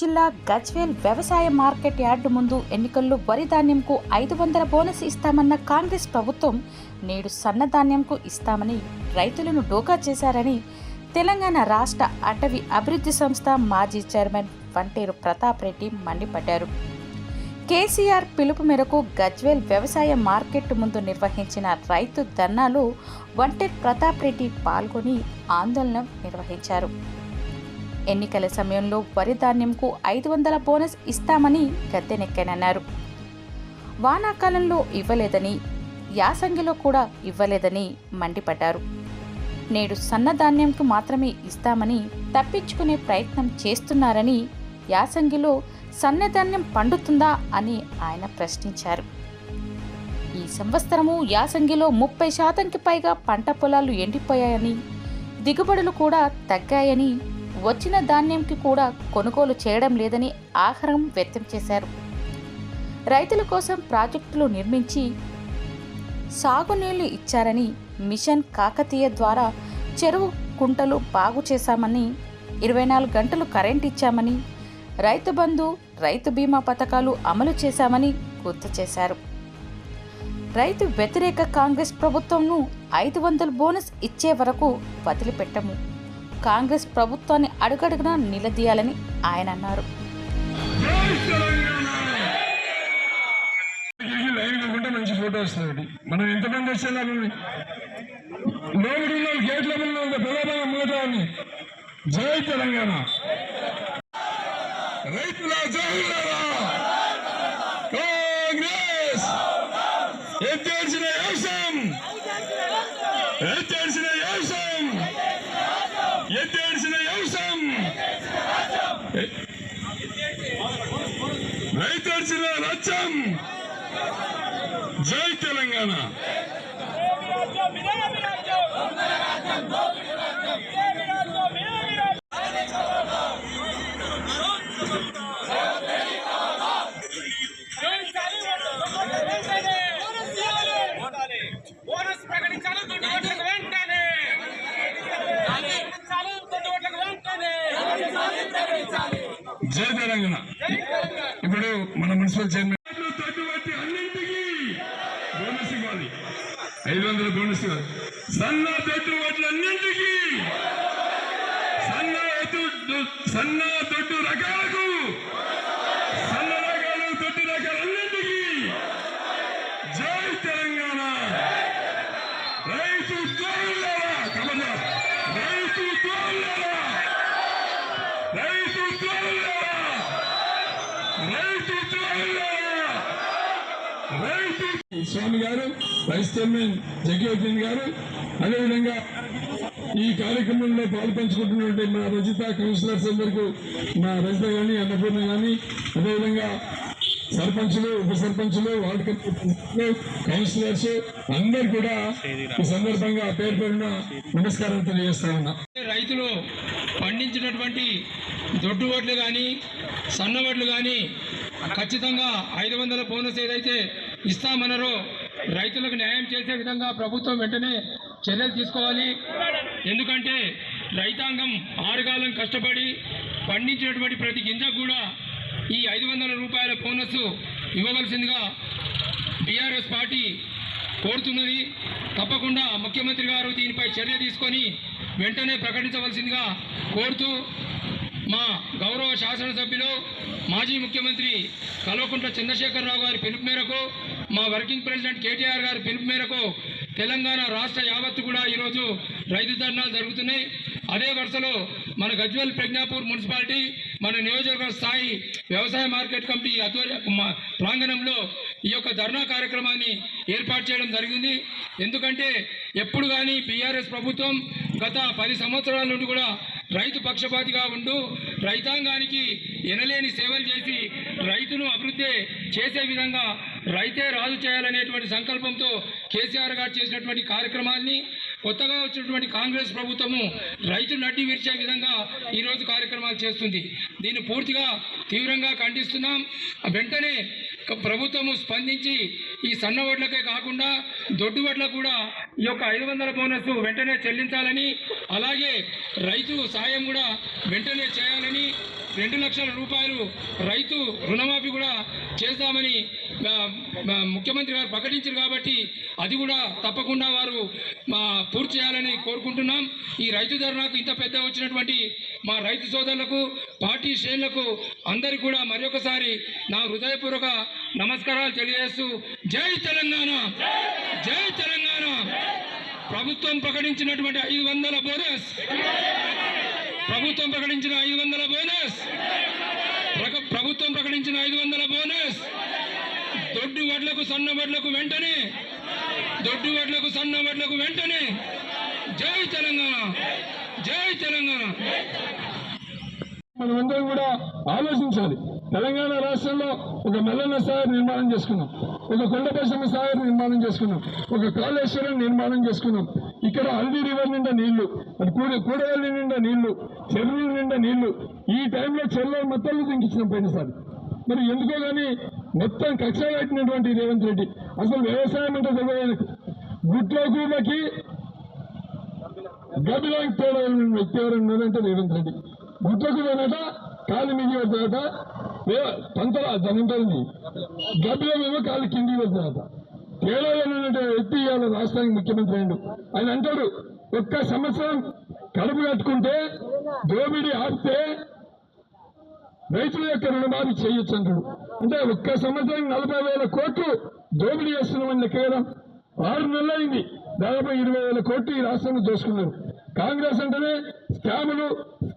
జిల్లా గజ్వేల్ వ్యవసాయ market yard ముందు ఎన్నికల్లో వరి ధాన్యంకు ఐదు వందల బోనస్ ఇస్తామన్న కాంగ్రెస్ ప్రభుత్వం నేడు సన్నధాన్యంకు ఇస్తామని రైతులను డోకా చేశారని తెలంగాణ రాష్ట్ర అటవీ అభివృద్ధి సంస్థ మాజీ చైర్మన్ వంటేరు ప్రతాప్ రెడ్డి మండిపడ్డారు. కేసీఆర్ పిలుపు మేరకు గజ్వేల్ వ్యవసాయ మార్కెట్ ముందు నిర్వహించిన రైతు ధర్నాలో వంటేరు ప్రతాప్ రెడ్డి పాల్గొని ఆందోళన నిర్వహించారు. ఎన్నికల సమయంలో వరి ధాన్యంకు ఐదు వందల బోనస్ ఇస్తామని గద్దెనెక్కానన్నారు. వానాకాలంలో ఇవ్వలేదని యాసంగిలో కూడా ఇవ్వలేదని మండిపడ్డారు. నేడు సన్నధాన్యంకు మాత్రమే ఇస్తామని తప్పించుకునే ప్రయత్నం చేస్తున్నారని యాసంగిలో సన్నధాన్యం పండుతుందా అని ఆయన ప్రశ్నించారు. ఈ సంవత్సరము యాసంగిలో ముప్పై శాతంకి పైగా పంట పొలాలు ఎండిపోయాయని దిగుబడులు కూడా తగ్గాయని వచ్చిన ధాన్యంకి కూడా కొనుగోలు చేయడం లేదని ఆహారం వ్యక్తం చేశారు. రైతుల కోసం ప్రాజెక్టులు నిర్మించి సాగునీళ్ళు ఇచ్చారని మిషన్ కాకతీయ ద్వారా చెరువు కుంటలు బాగు చేశామని ఇరవై నాలుగు గంటలు కరెంట్ ఇచ్చామని రైతు బంధు రైతు బీమా పథకాలు అమలు చేశామని గుర్తు చేశారు. రైతు వ్యతిరేక కాంగ్రెస్ ప్రభుత్వంను ఐదు వందల బోనస్ ఇచ్చే వరకు వదిలిపెట్టము. కాంగ్రెస్ ప్రభుత్వాన్ని అడుగడుగునా నిలదీయాలని ఆయన అన్నారు. జై తెలంగాణ మంచి ఫోటో వస్తుంది మనం ఎంతమంది వచ్చేలాగా లోపలి గేట్ల మీద ఉన్న జై తెలంగాణ. రైతుల కాంగ్రెస్ ఎత్తేసిన వ్యవసాయం ఎత్తేసిన వ్యవసాయం ఎత్తేసిన వ్యవసాయం రైతర్చిన రచ్చం జై తెలంగాణ బోనస్ ప్రకటించాలి దొడ్డు ఓట్లకు వెంటనే ప్రకటించాలి దొడ్డు జై తెలంగాణ. జై తెలంగాణ. ఇప్పుడు మన మున్సిపల్ చైర్మన్ తట్టుబట్టి అన్నింటికి బోనస్ ఇవ్వాలి ఐదు వందల బోనస్ ఇవ్వాలి సన్న దొడ్డు అన్నింటికి సన్న ఎత్తు సన్న తొట్టు రకాలకు సన్న రకాలు తొట్టు రకాలన్నింటికీ. జై తెలంగాణ. రైతు తోళ్ళరా కమలా రైతు తోళ్ళరా రైతు తోళ్ళరా రైతు తోళ్ళరా రైతు స్వామి గారు వైస్ చైర్మన్ జగ్యోద్దీన్ గారు అదేవిధంగా ఈ కార్యక్రమంలో పాల్పంచుకుంటున్నటువంటి మా రజిత కౌన్సిలర్స్ అందరికీ మా రజిత కానీ అన్నపూర్ణ కానీ అదేవిధంగా సర్పంచులు ఉప సర్పంచులు వార్డు కమిటీ కౌన్సిలర్స్ అందరు కూడా ఈ సందర్భంగా పేరు పేరున నమస్కారం తెలియజేస్తా ఉన్నా. రైతులు పండించినటువంటి దొడ్డు వడ్లు కానీ సన్న వడ్లు కానీ ఖచ్చితంగా ఐదు వందల బోనస్ ఏదైతే ఇస్తామన్నారో రైతులకు న్యాయం చేసే విధంగా ప్రభుత్వం వెంటనే చర్యలు తీసుకోవాలి. ఎందుకంటే రైతాంగం ఆరుగాలం కష్టపడి పండించినటువంటి ప్రతి గింజకు కూడా ఈ ఐదు వందల రూపాయల బోనస్ ఇవ్వవలసిందిగా బీఆర్ఎస్ పార్టీ కోరుతున్నది. తప్పకుండా ముఖ్యమంత్రి గారు దీనిపై చర్య తీసుకొని వెంటనే ప్రకటించవలసిందిగా కోరుతూ మా గౌరవ శాసనసభ్యులు మాజీ ముఖ్యమంత్రి కల్వకుంట్ల చంద్రశేఖరరావు గారి పిలుపు మేరకు మా వర్కింగ్ ప్రెసిడెంట్ కేటీఆర్ గారి పిలుపు మేరకు తెలంగాణ రాష్ట్ర యావత్తు కూడా ఈరోజు రైతు ధర్నాలు జరుగుతున్నాయి. అదే వరుసలో మన గజ్వల్ ప్రజ్ఞాపూర్ మున్సిపాలిటీ మన నియోజకవర్గ స్థాయి వ్యవసాయ మార్కెట్ కమిటీ ఆధ్వర్య ప్రాంగణంలో ఈ యొక్క ధర్నా కార్యక్రమాన్ని ఏర్పాటు చేయడం జరిగింది. ఎందుకంటే ఎప్పుడు కానీ బీఆర్ఎస్ ప్రభుత్వం గత పది సంవత్సరాల నుండి కూడా రైతు పక్షపాతిగా ఉంటూ రైతాంగానికి ఎనలేని సేవలు చేసి రైతును అభివృద్ధి చేసే విధంగా రైతే రాజు చేయాలనేటువంటి సంకల్పంతో కేసీఆర్ గారు చేసినటువంటి కార్యక్రమాన్ని కొత్తగా వచ్చినటువంటి కాంగ్రెస్ ప్రభుత్వము రైతు నడ్డి విరిచే విధంగా ఈరోజు కార్యక్రమాలు చేస్తుంది. దీన్ని పూర్తిగా తీవ్రంగా ఖండిస్తున్నాం. వెంటనే ప్రభుత్వము స్పందించి ఈ సన్న వడ్లకే కాకుండా దొడ్డు వడ్లకు కూడా ఈ యొక్క ఐదు వందల బోనస్ వెంటనే చెల్లించాలని అలాగే రైతు సాయం కూడా వెంటనే చేయాలని రెండు లక్షల రూపాయలు రైతు రుణమాఫీ కూడా చేస్తామని ముఖ్యమంత్రి గారు ప్రకటించారు కాబట్టి అది కూడా తప్పకుండా వారు మా పూర్తి చేయాలని కోరుకుంటున్నాం. ఈ రైతు ధర్నాకు ఇంత పెద్ద వచ్చినటువంటి మా రైతు సోదరులకు పార్టీ శ్రేణులకు అందరికీ కూడా మరొకసారి నా హృదయపూర్వక నమస్కారాలు తెలియజేస్తూ జై తెలంగాణ! జై తెలంగాణ! ప్రభుత్వం ప్రకటించినటువంటి ఐదు వందల బోనస్! ప్రభుత్వం ప్రకటించిన ఐదు వందల బోనస్. ప్రభుత్వం ప్రకటించిన ఐదు వందల బోనస్. దొడ్డు వడ్లకు సన్న వడ్లకు వెంటనే. దొడ్డు వడ్లకు సన్న వడ్లకు వెంటనే. జై తెలంగాణ. జై తెలంగాణ. మనమందరం కూడా ఆలోచించాలి. తెలంగాణ రాష్ట్రంలో ఒక మల్లన్న సాగర్ నిర్మాణం చేసుకున్నాం. ఒక కొండపశమ సాగర్ నిర్మాణం చేసుకున్నాం. ఒక కాళేశ్వరం నిర్మాణం చేసుకున్నాం. ఇక్కడ హల్దీ రివర్ నిండా నీళ్ళు అది కూడ కూడవల్లి నిండా నీళ్ళు చెరువుల నిండా నీళ్ళు. ఈ టైంలో చెరువుల మొత్తాలు దింకించినాం పోయినసారి. మరి ఎందుకో కానీ మొత్తం కక్ష కట్టినటువంటి రేవంత్ రెడ్డి. అసలు వ్యవసాయం అంటే తెలియదు. గుట్లో కూలకి గబిలాంగ్ తేడా వ్యక్తి ఉన్నారంటే రేవంత్ రెడ్డి. గుట్లకు పోయినట కాలు మిగి తర్వాత పంతల దాని ఉంటుంది ఏమో కాలు కింది తర్వాత తేడా వ్యక్తి ఇవాళ రాష్ట్రానికి ముఖ్యమంత్రి అయిండు ఆయన అంటాడు ఒక్క సంవత్సరం కడుపు కట్టుకుంటే దోమిడి ఆపితే రైతుల యొక్క రుణమాఫీ చేయొచ్చు అంటాడు. అంటే ఒక్క సంవత్సరం నలభై వేల కోట్లు దోపిడీ చేస్తున్నామని లెక్క కదా. ఆరు నెలలు అయింది. దాదాపు ఇరవై వేల కోట్లు ఈ రాష్ట్రంలో దోసుకున్నారు. కాంగ్రెస్ అంటేనే స్కాములు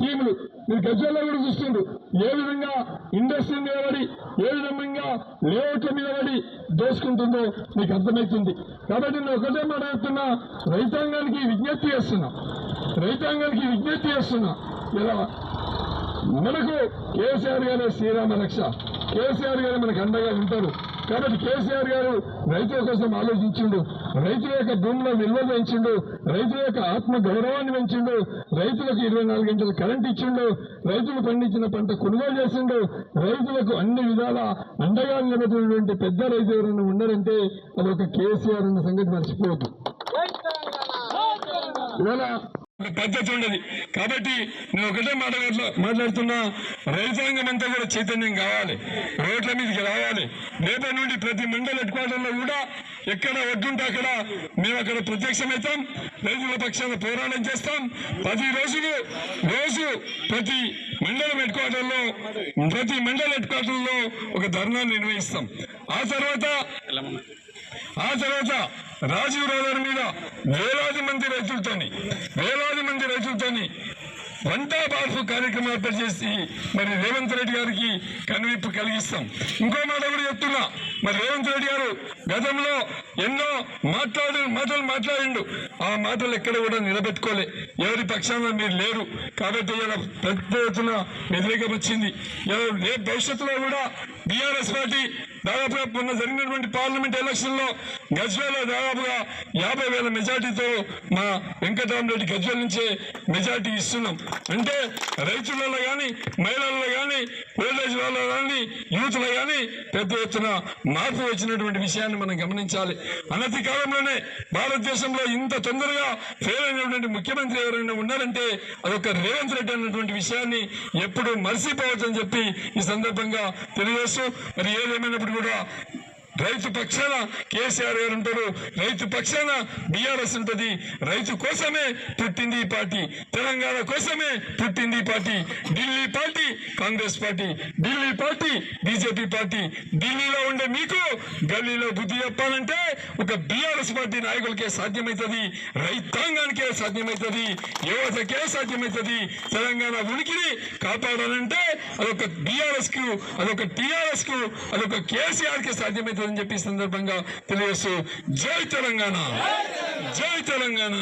స్కీములు మీరు గజ్జల్లో కూడా చూస్తుండ్రు. ఏ విధంగా ఇండస్ట్రీ మీద పడి ఏ విధంగా లేఅవుట్ల మీద పడి దోసుకుంటుందో మీకు అర్థమవుతుంది కాబట్టి నేను ఒకటే మాట చెప్తున్నా. రైతాంగానికి విజ్ఞప్తి చేస్తున్నా. రైతాంగానికి విజ్ఞప్తి చేస్తున్నా. ఇలా మనకు కేసీఆర్ గారే శ్రీరామ రక్ష. కేసీఆర్ గారు మనకు అండగా ఉంటారు. కాబట్టి కేసీఆర్ గారు రైతుల కోసం ఆలోచించిండు. రైతుల యొక్క భూమిలో నిల్వ పెంచిండు. రైతుల యొక్క ఆత్మ గౌరవాన్ని పెంచిండు. రైతులకు ఇరవై నాలుగు గంటలు కరెంట్ ఇచ్చిండు. రైతులు పండించిన పంట కొనుగోలు చేసిండు. రైతులకు అన్ని విధాల అండగా నిలబెట్టినటువంటి పెద్ద రైతు ఎవరైనా ఉన్నారంటే అది ఒక కేసీఆర్ అన్న సంగతి మర్చిపోవద్దు. ఇవాళ పద్ధతి ఉండదు కాబట్టి నేను ఒకటే మాట మాట్లాడుతున్నా రైతాంగం అంతా కూడా చైతన్యం కావాలి. రోడ్ల మీదకి రావాలి. రేపటి నుండి ప్రతి మండల హెడ్ క్వార్టర్లో కూడా ఎక్కడ ఒడ్డుంటే అక్కడ మేము అక్కడ ప్రత్యక్షమవుతాం. రైతుల పక్షాన పోరాటం చేస్తాం. పది రోజులు రోజు ప్రతి మండలం హెడ్ క్వార్టర్లో ప్రతి మండల హెడ్ క్వార్టర్లో ఒక ధర్నా నిర్వహిస్తాం. ఆ తర్వాత ఆ తర్వాత రాజీవ్ రహదారి మీద వేలాది మంది రైతులతోని వేలాది మంది రైతులతోని వంటా బార్పు కార్యక్రమం ఏర్పాటు చేసి మరి రేవంత్ రెడ్డి గారికి కనువిప్పు కలిగిస్తాం. ఇంకో మాట కూడా చెప్తున్నా. మరి రేవంత్ రెడ్డి గారు గతంలో ఎన్నో మాట్లాడు మాటలు మాట్లాడిండు. ఆ మాటలు ఎక్కడ కూడా నిలబెట్టుకోలే. ఎవరి పక్షాన మీరు లేరు. కాబట్టి ఇలా పెద్ద ఎత్తున వ్యతిరేకం వచ్చింది. ఎవరు రేపు భవిష్యత్తులో కూడా బీఆర్ఎస్ పార్టీ దాదాపుగా మొన్న జరిగినటువంటి పార్లమెంట్ ఎలక్షన్లో గజ్వేల్లో దాదాపుగా యాభై వేల మెజార్టీతో మా వెంకటరామరెడ్డి గజ్వేల్ నుంచే మెజార్టీ ఇస్తున్నాం. అంటే రైతులలో కానీ మహిళలలో కానీ ఓల్డేజ్ వాళ్ళలో కానీ యూత్లో కానీ పెద్ద ఎత్తున మార్పు వచ్చినటువంటి విషయాన్ని మనం గమనించాలి. అనతి కాలంలోనే భారతదేశంలో ఇంత తొందరగా ఫెయిల్ అయినటువంటి ముఖ్యమంత్రి ఎవరైనా ఉన్నారంటే అదొక రేవంత్ రెడ్డి అన్నటువంటి విషయాన్ని ఎప్పుడు మర్చిపోవచ్చని చెప్పి ఈ సందర్భంగా తెలియజేస్తూ మరి ఏదేమైనప్పుడు కూడా రైతు పక్షాన కేసీఆర్ గారు ఉంటారు. రైతు పక్షాన బీఆర్ఎస్ ఉంటుంది. రైతు కోసమే పుట్టింది ఈ పార్టీ. తెలంగాణ కోసమే పుట్టింది ఈ party. Delhi party Congress party. Delhi party BJP party. ఢిల్లీలో ఉండే మీకు గల్లీలో బుద్ధి చెప్పాలంటే ఒక బీఆర్ఎస్ పార్టీ నాయకులకే సాధ్యమవుతుంది రైతాంగానికే సాధ్యమవుతుంది యువతకే సాధ్యమవుతుంది తెలంగాణ ఉనికిని కాపాడాలంటే అదొక బీఆర్ఎస్కు అదొక టీఆర్ఎస్కు అదొక కేసీఆర్కి అని చెప్పి సందర్భంగా తెలియజేస్తూ జై తెలంగాణ. జై తెలంగాణ.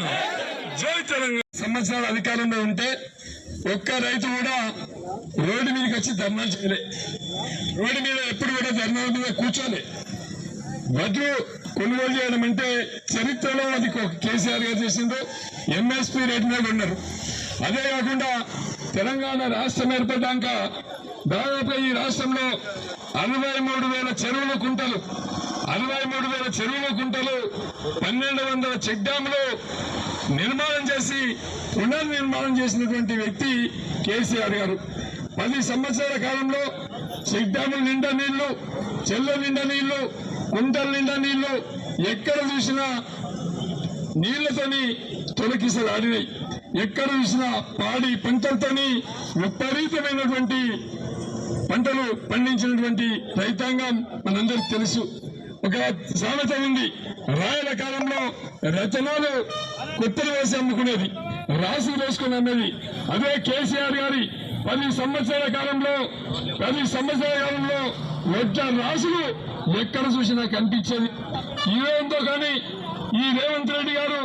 జై తెలంగాణ. సంవత్సరాల అధికారంలో ఉంటే ఒక్క రైతు కూడా రోడ్డు మీదకి వచ్చి ధర్నా చేయలే. రోడ్డు మీద ఎప్పుడు కూడా ధర్నాల మీద కూర్చోలే. వడ్లు కొనుగోలు చేయడం అంటే చరిత్రలో అది ఒక కేసీఆర్ గారు చేసిందో ఎంఎస్పీ రేట్ మీద ఉన్నారు అదే కాకుండా తెలంగాణ రాష్ట్రం ఏర్పడ్డాక దాదాపు ఈ రాష్ట్రంలో అరవై మూడు వేల చెరువుల కుంటలు. అరవై మూడు వేల చెరువుల కుంటలు పన్నెండు వందల చెక్ డ్యాములు నిర్మాణం చేసి పునర్నిర్మాణం చేసినటువంటి వ్యక్తి కేసీఆర్ గారు. పది సంవత్సరాల కాలంలో చెక్ డ్యాములు నిండా నీళ్ళు చెల్ల నిండా నీళ్ళు కుంటల నిండా నీళ్ళు ఎక్కడ చూసినా నీళ్ళతోని తొలకిసలు ఆడినాయి ఎక్కడ చూసినా పాడి పంటలతోని విపరీతమైనటువంటి పంటలు పండించినటువంటి రైతాంగం మనందరికి తెలుసు. ఒక సామెత ఉంది. రాయల కాలంలో రచనలు కొత్తలు వేసి అమ్ముకునేది. రాసి వేసుకుని అమ్మేది. అదే కేసీఆర్ గారి పది సంవత్సరాల కాలంలో పది సంవత్సరాల కాలంలో వడ్ల రాసులు ఎక్కడ చూసినా కనిపించేది. ఇదేంతో కానీ ఈ రేవంత్ రెడ్డి గారు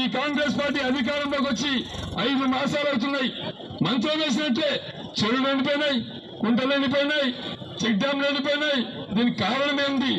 ఈ కాంగ్రెస్ పార్టీ అధికారంలోకి వచ్చి ఐదు మాసాలు అవుతున్నాయి. మంత్రం వేసినట్టే చెడు ఎండిపోయినాయి. కుంటలు ఎండిపోయినాయి చెక్ డ్యాంలు ఎండిపోయినాయి. దీనికి కారణం ఏంది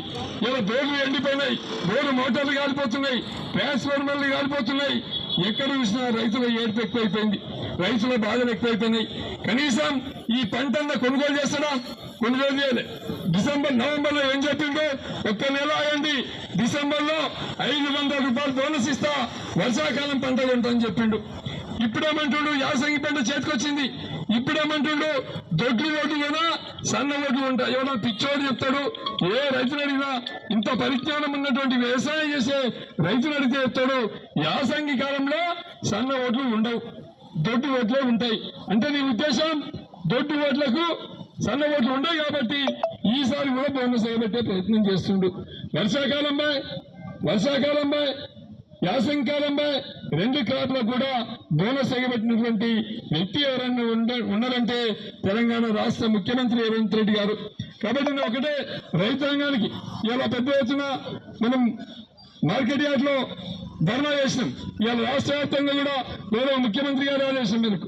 ఇలా బోర్లు ఎండిపోయినాయి బోర్డు మోటార్లు కాలిపోతున్నాయి ట్రాన్స్ఫార్మర్లు కాలిపోతున్నాయి. ఎక్కడ చూసినా రైతుల ఏడుపు ఎక్కువైపోయింది రైతుల బాధలు ఎక్కువైపోయినాయి. కనీసం ఈ పంట కొనుగోలు చేస్తాడా? కొనుగోలు చేయాలి. డిసెంబర్ నవంబర్లో ఏం చెప్పిందో ఒక్క నెల అయింది. డిసెంబర్లో ఐదు వందల రూపాయలు బోనస్ ఇస్తా వర్షాకాలం పంట కొంటని చెప్పిండు. ఇప్పుడేమంటుండు? యాసంగి పంట చేతికొచ్చింది. ఇప్పుడేమంటుండు దొడ్లు ఓట్లు కదా సన్న ఓటు ఉంటాయి ఎవడో పిచ్చోడు చెప్తాడు? ఏ రైతులు అడిగినా ఇంత పరిజ్ఞానం ఉన్నటువంటి వ్యవసాయం చేసే రైతులు అడిగితే చెప్తాడు యాసంగి కాలంలో సన్న ఓట్లు ఉండవు దొడ్డు ఓట్లే ఉంటాయి. అంటే నీ ఉద్దేశం? దొడ్డు ఓట్లకు సన్న ఓట్లు ఉండవు కాబట్టి ఈసారి కూడా బోనస్ ఎగబెట్టే ప్రయత్నం చేస్తుండు. వర్షాకాలంపై వర్షాకాలంపై యాసంకాలంపై రెండు క్రాప్లకు కూడా బోనస్ ఎగబెట్టినటువంటి వ్యక్తి ఎవరైనా ఉండ ఉన్నారంటే తెలంగాణ రాష్ట్ర ముఖ్యమంత్రి రేవంత్ రెడ్డి గారు. కాబట్టి నేను ఒకటే రైతాంగానికి ఇలా పెద్ద ఎత్తున మనం మార్కెట్ యార్డ్లో ధర్నా చేసినాం. ఇవాళ రాష్ట్ర వ్యాప్తంగా కూడా గౌరవ ముఖ్యమంత్రి గారి ఆదేశం మేరకు.